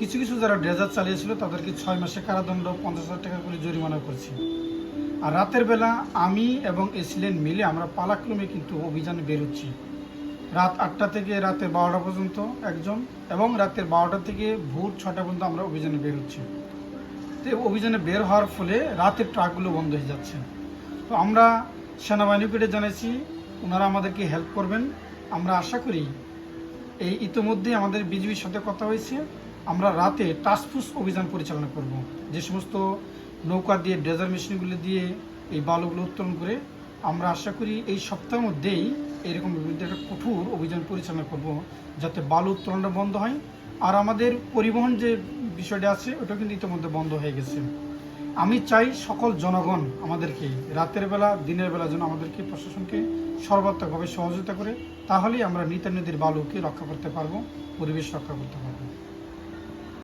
কিছু কিছু যারা ড্রেজার চালিয়েছিল, তাদেরকে ছয় মাসে কারাদণ্ড পঞ্চাশ হাজার টাকা করে জরিমানা করছি। আর রাতের বেলা আমি এবং এসিলেন মিলে আমরা পালাক্রমে কিন্তু অভিযানে বেরোচ্ছি। রাত আটটা থেকে রাতের বারোটা পর্যন্ত একজন এবং রাতের বারোটা থেকে ভোর ছটা পর্যন্ত আমরা অভিযানে বেরোচ্ছি। তো অভিযানে বের হওয়ার ফলে রাতের ট্রাকগুলো বন্ধ হয়ে যাচ্ছে। তো আমরা সেনাবাহিনীকে জানাইছি, ওনারা আমাদেরকে হেল্প করবেন। আমরা আশা করি এই ইতোমধ্যে আমাদের বিজিবির সাথে কথা হয়েছে। আমরা রাতে টাস্কফোর্স অভিযান পরিচালনা করব। যে সমস্ত নৌকা দিয়ে, ড্রেজার মেশিনগুলো দিয়ে এই বালুগুলো উত্তোলন করে আমরা আশা করি এই সপ্তাহের মধ্যেই এরকম বিরুদ্ধে একটা কঠোর অভিযান পরিচালনা করব, যাতে বালু উত্তোলনটা বন্ধ হয়। আর আমাদের পরিবহন যে বিষয়টা আছে ওটা কিন্তু ইতিমধ্যে বন্ধ হয়ে গেছে। আমি চাই সকল জনগণ আমাদেরকে রাতের বেলা, দিনের বেলা যেন আমাদেরকে প্রশাসনকে সর্বাত্মকভাবে সহযোগিতা করে, তাহলেই আমরা নিত্যা নদীর বালুকে রক্ষা করতে পারব, পরিবেশ রক্ষা করতে পারব।